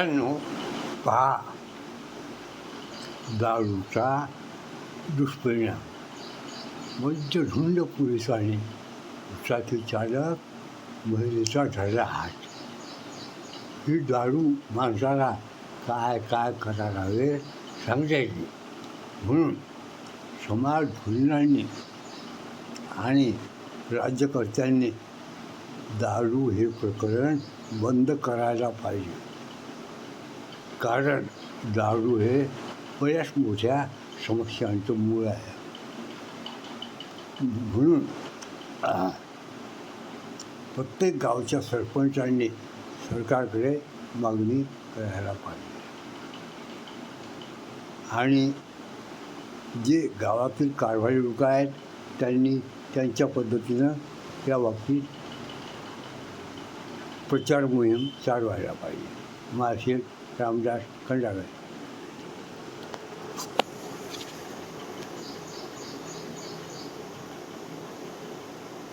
पहा दारूचा दुष्परिणाम मध्यधुंद पुरुषाने चाकी चालक महिलेचा धरला हात ही दारू माणसाला काय काय करायला हवे सांगता म्हणून समाज धुरणांनी आणि राज्यकर्त्यांनी दारू हे प्रकरण बंद करायला पाहिजे कारण दारू हे बऱ्याच मोठ्या समस्यांचं मूळ आहे. म्हणून प्रत्येक गावच्या सरपंचांनी सरकारकडे मागणी करायला पाहिजे. आणि जे गावातील कारभारी लोक आहेत त्यांनी त्यांच्या पद्धतीनं या बाबतीत प्रचार मोहीम चालवायला पाहिजे. मासिक 在我们家跟着来。